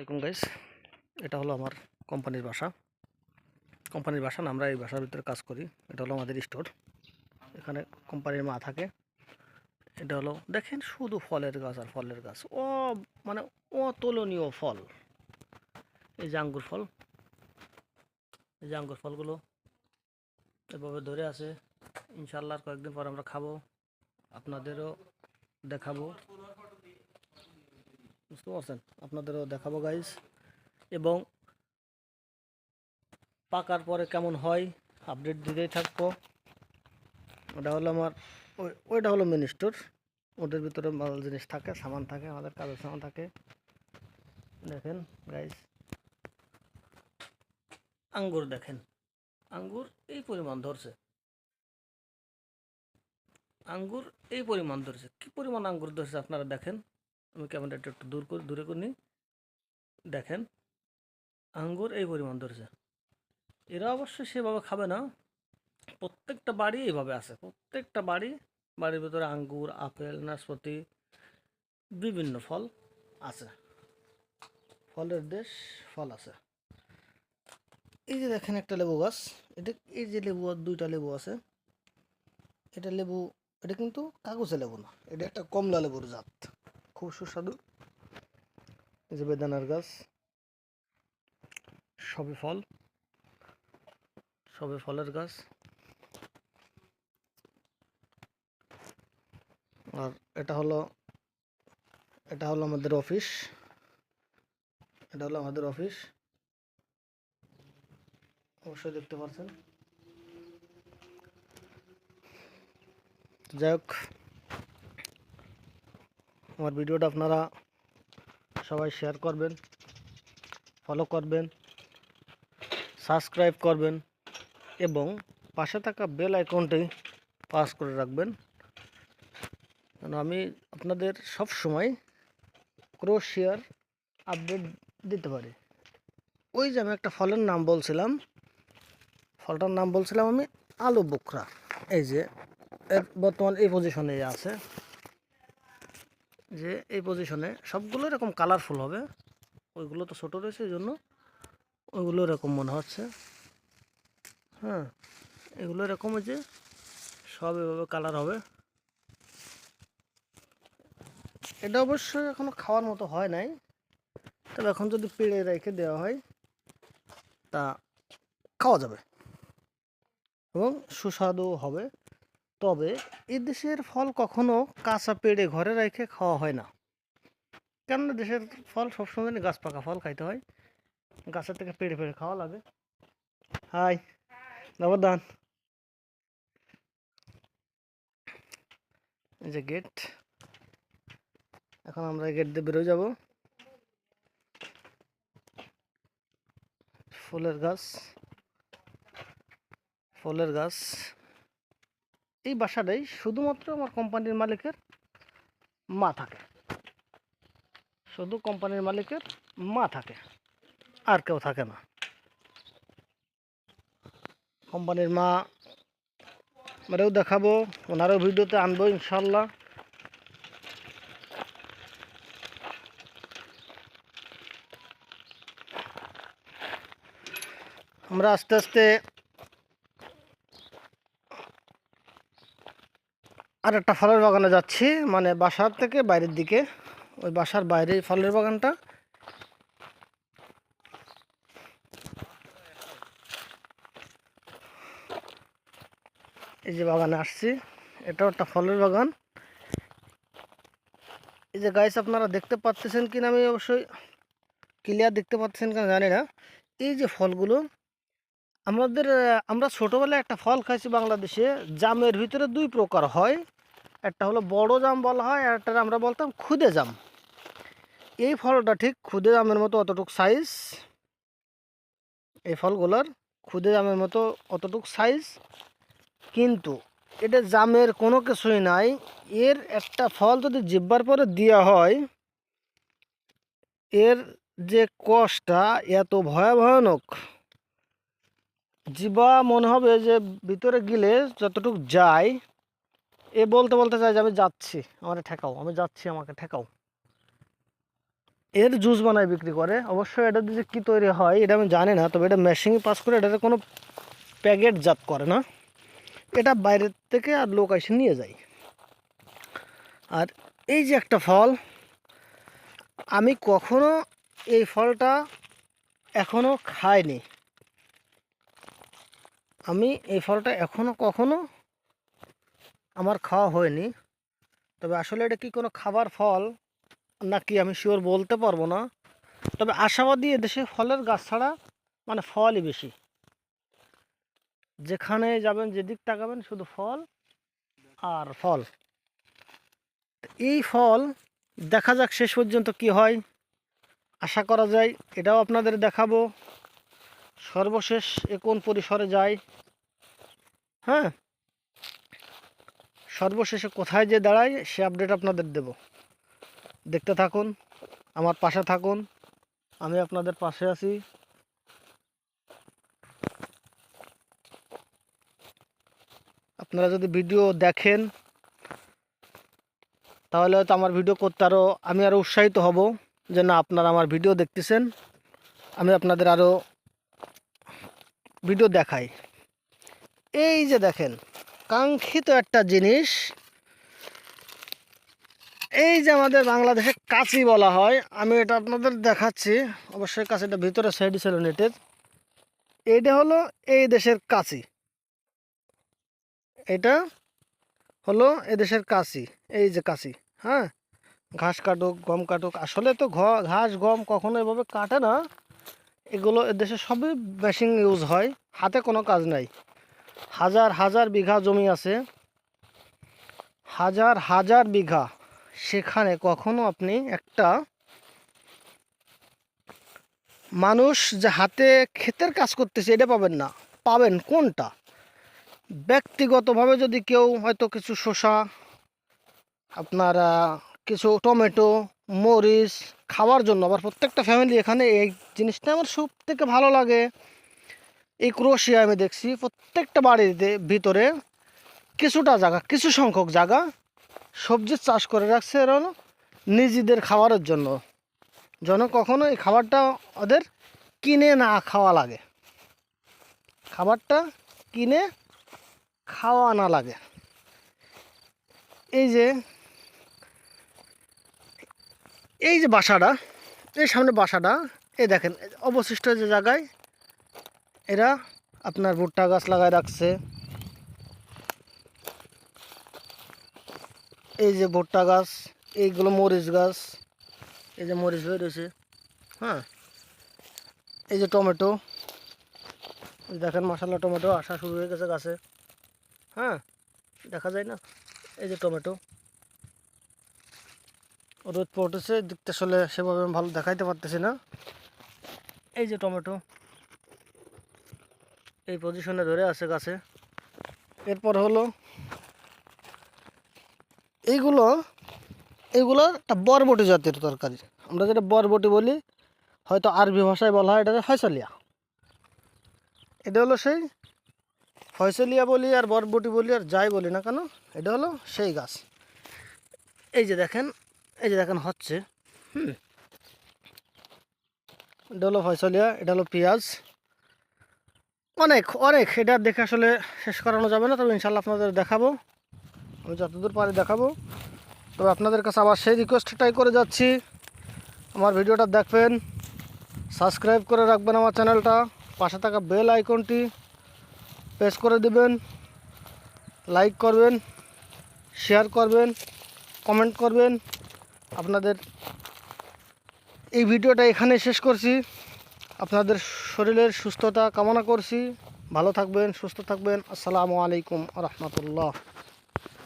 আসসালামাইকুম গাইস এটা হলো আমার কোম্পানির বাসা। কোম্পানির বাসা না, আমরা এই বাসার ভিতরে কাজ করি, এটা হলো আমাদের স্টোর। এখানে কোম্পানির মা থাকে, এটা হলো, দেখেন শুধু ফলের গাছ আর ফলের গাছ, ও মানে অতুলনীয় ফল। এই যে আঙ্গুর ফল, এই যে আঙ্গুর ফলগুলো এভাবে ধরে আছে ইনশাল্লাহ কয়েকদিন পর আমরা খাব, আপনাদেরও দেখাবো। বুঝতে পারছেন? আপনাদেরও দেখাবো গাইজ এবং পাকার পরে কেমন হয় আপডেট দিতেই থাকব। ওটা হলো আমার ওই ওইটা হলো মিনি স্টোর ওদের ভিতরে মাল জিনিস থাকে, সামান থাকে, আমাদের কাজের সামান থাকে। দেখেন গাইজ আঙ্গুর দেখেন। আঙ্গুর এই পরিমাণ ধরছে। আঙ্গুর এই পরিমাণ ধরছে। কি পরিমাণ আঙ্গুর ধরছে আপনারা দেখেন? আমি ক্যামেরাটা একটু দূর করে, দূরে করে নিই দেখেন, আঙ্গুর এই পরিমাণ ধরেছে। এরা অবশ্য সেভাবে খাবে না। প্রত্যেকটা বাড়ি এইভাবে আছে। প্রত্যেকটা বাড়ি, বাড়ির ভিতরে আঙ্গুর, আপেল, নাশপাতি, বিভিন্ন ফল আছে। ফলের দেশ, ফল আছে। এই যে দেখেন একটা লেবু গাছ। এটা এই যে লেবু, দুইটা লেবু আছে। এটা লেবু, এটা কিন্তু কাগজে লেবু না। এটা একটা কমলা লেবুর জাত। খুব সুস্বাদু। এই যে বেদানার গাছ। সবে ফল। সবে ফলের গাছ। আর এটা হলো এটা হলো আমাদের অফিস। এটা হলো আমাদের অফিস। অবশ্যই দেখতে পাচ্ছেন যাই হোক। আমার ভিডিওটা আপনারা সবাই শেয়ার করবেন ফলো করবেন সাবস্ক্রাইব করবেন এবং পাশে থাকা বেল আইকনটি পাস করে রাখবেন। কারণ আমি আপনাদের সব সময় ক্রোশ শেয়ার আপডেট দিতে পারি। ওই যে আমি একটা ফলের নাম বলছিলাম, ফলটার নাম বলছিলাম আমি আলু বোখরা। এই যে বর্তমান এই পজিশনে আছে। যে এই পজিশনে সবগুলো এরকম কালারফুল হবে। ওইগুলো তো ছোটো রয়েছে এই জন্য ওইগুলো এরকম মনে হচ্ছে। হ্যাঁ এগুলো এরকম যে সব এভাবে কালার হবে। এটা অবশ্যই এখনও খাওয়ার মতো হয় নাই। তবে এখন যদি পেড়ে রেখে দেওয়া হয়, তা খাওয়া যাবে এবং সুস্বাদু হবে। তবে এই দেশের ফল কখনো কাঁচা পেড়ে ঘরে রেখে খাওয়া হয় না। কেননা দেশের ফল সবসময় গাছ পাকা ফল খাইতে হয়। গাছের থেকে পেড়ে পেড়ে খাওয়া লাগে। হাই নবদান এই যে গেট এখন আমরা গেট দিয়ে বেরোয় যাব। ফুলের গাছ। ফলের গাছ। এই বাসাটাই শুধুমাত্র আমার কোম্পানির মালিকের মা থাকে। শুধু কোম্পানির মালিকের মা থাকে, আর কেউ থাকে না। কোম্পানির মা আমারও দেখাবো, ওনারও ভিডিওতে আনব ইনশাল্লাহ। আমরা আস্তে আস্তে আর একটা ফলের বাগানে যাচ্ছি মানে বাসার থেকে বাইরের দিকে। ওই বাসার বাইরে ফলের বাগানটা। এই যে বাগানে আসছি, এটাও একটা ফলের বাগান। এই যে গাছ আপনারা দেখতে পাচ্ছেন কিনা আমি অবশ্যই ক্লিয়ার দেখতে পাচ্ছেন কিনা জানি না। এই যে ফলগুলো, আমাদের, আমরা ছোটোবেলায় একটা ফল খাইছি বাংলাদেশে, জামের ভিতরে দুই প্রকার হয়। একটা হলো বড় জাম বলা হয়, আর একটা আমরা বলতাম খুদে জাম। এই ফলটা ঠিক খুদে জামের মতো অতটুক সাইজ এই ফলগুলোর খুদে জামের মতো অতটুক সাইজ কিন্তু এটা জামের কোনো কিছুই নাই। এর একটা ফল যদি জিব্বার পরে দেওয়া হয়, এর যে কষ্টটা এত ভয়াবহনক জিবা মনে হবে যে ভিতরে গেলে যতটুক যায় এ বলতে বলতে চাই যে আমি যাচ্ছি, আমার ঠেকাও, আমি যাচ্ছি আমাকে ঠেকাও। এর জুস বানায় বিক্রি করে, অবশ্যই এটা দিয়ে যে কী তৈরি হয়, এটা আমি জানি না, তবে এটা মেশিনে পাস করে এটাতে কোনো প্যাকেটজাত করে না। এটা বাইরের থেকে আর লোক এসে নিয়ে যায়। আর এই যে একটা ফল, আমি কখনো এই ফলটা এখনও খাইনি। আমি এই ফলটা এখনও কখনো আমার খাওয়া হয়নি। তবে আসলে এটা কি কোনো খাবার ফল? নাকি আমি শিওর বলতে পারব না। তবে আশাবাদী এদেশে ফলের গাছ ছাড়া মানে ফলই বেশি। যেখানে যাবেন, যেদিক তাকাবেন, শুধু ফল আর ফল। এই ফল দেখা যাক শেষ পর্যন্ত কি হয়। আশা করা যায় এটাও আপনাদের দেখাবো। সর্বশেষ এ কোন পরিসরে যায় হ্যাঁ? সর্বশেষে কোথায় যে দাঁড়ায়, সে আপডেট আপনাদের দেব। দেখতে থাকুন, আমার পাশে থাকুন, আমি আপনাদের পাশে আছি। আপনারা যদি ভিডিও দেখেন, তাহলে হয়তো আমার ভিডিও করতে আরও আমি আরও উৎসাহিত হব যে না, আপনারা আমার ভিডিও দেখতেছেন, আমি আপনাদের আরও ভিডিও দেখাই। এই যে দেখেন কাঙ্ক্ষিত একটা জিনিস। এই যে আমাদের বাংলাদেশে কাঁচি বলা হয়, আমি এটা আপনাদের দেখাচ্ছি। অবশ্যই কাঁচিটা ভিতরে সাইড ছিল নেটের। এইটা হলো এই দেশের কাঁচি। এটা হলো এদেশের কাশি এই যে কাশি হ্যাঁ? ঘাস কাটুক, গম কাটুক, আসলে তো ঘাস, গম কখনো এভাবে কাটে না। এগুলো এদেশে সবই মেশিন ইউজ হয়, হাতে কোনো কাজ নাই। হাজার হাজার বিঘা জমি আছে। হাজার হাজার বিঘা। সেখানে কখনো আপনি একটা মানুষ যে হাতে ক্ষেতের কাজ করতেছে, এটা পাবেন না। পাবেন কোনটা? ব্যক্তিগতভাবে যদি কেউ হয়তো কিছু শসা, আপনার কিছু টমেটো, মরিচ খাওয়ার জন্য, আবার প্রত্যেকটা ফ্যামিলি এখানে এই জিনিসটা আমার সব থেকে ভালো লাগে। এই ক্রোশিয়া আমি দেখছি, প্রত্যেকটা বাড়িতে ভিতরে কিছুটা জায়গা, কিছু সংখ্যক জায়গা সবজির চাষ করে রাখছে এরা নিজেদের খাবারের জন্য। যেন কখনো এই খাবারটা ওদের কিনে না খাওয়া লাগে। খাবারটা কিনে খাওয়া না লাগে। এই যে এই যে বাসাটা, এই সামনে বাসাটা, এই দেখেন, অবশিষ্ট যে জায়গায় এরা আপনার ভুট্টা গাছ লাগায় রাখছে। এই যে ভুট্টা গাছ, এইগুলো মরিচ গাছ, এই যে মরিচ হয়ে রয়েছে হ্যাঁ? এই যে টমেটো দেখেন মশালা টমেটো আসা শুরু হয়ে গেছে গাছে হ্যাঁ? দেখা যায় না? এই যে টমেটো। রোদ পড়তেছে, দেখতে আসলে সেভাবে আমি ভালো দেখাইতে পারতেছি না। এই যে টমেটো। এই পজিশনে ধরে আছে গাছে। এরপর হলো, এইগুলো এইগুলো একটা বরবটি জাতের তরকারি। আমরা যেটা বরবটি বলি, হয়তো আরবি ভাষায় বলা হয়, এটাকে ফয়সালিয়া। এটা হলো সেই ফয়সলিয়া বলি আর বরবটি বলি আর যাই বলি না কেন, এটা হলো সেই গাছ। এই যে দেখেন, এই যে দেখেন হচ্ছে, হুম। এটা হলো ফয়সলিয়া, এটা হলো পেঁয়াজ। অনেক অনেক। এটা দেখে আসলে শেষ করানো যাবে না, তবে ইনশাল্লাহ আপনাদের দেখাবো। আমি যতদূর পারি দেখাবো। তবে আপনাদের কাছে আবার সেই রিকোয়েস্টটাই করে যাচ্ছি। আমার ভিডিওটা দেখবেন সাবস্ক্রাইব করে রাখবেন আমার চ্যানেলটা, পাশে থাকা বেল আইকনটি প্রেস করে দেবেন লাইক করবেন শেয়ার করবেন কমেন্ট করবেন। আপনাদের এই ভিডিওটা এখানে শেষ করছি। আপনাদের শরীরের সুস্থতা কামনা করছি। ভালো থাকবেন সুস্থ থাকবেন। আসসালামু আলাইকুম রহমতুল্লাহ।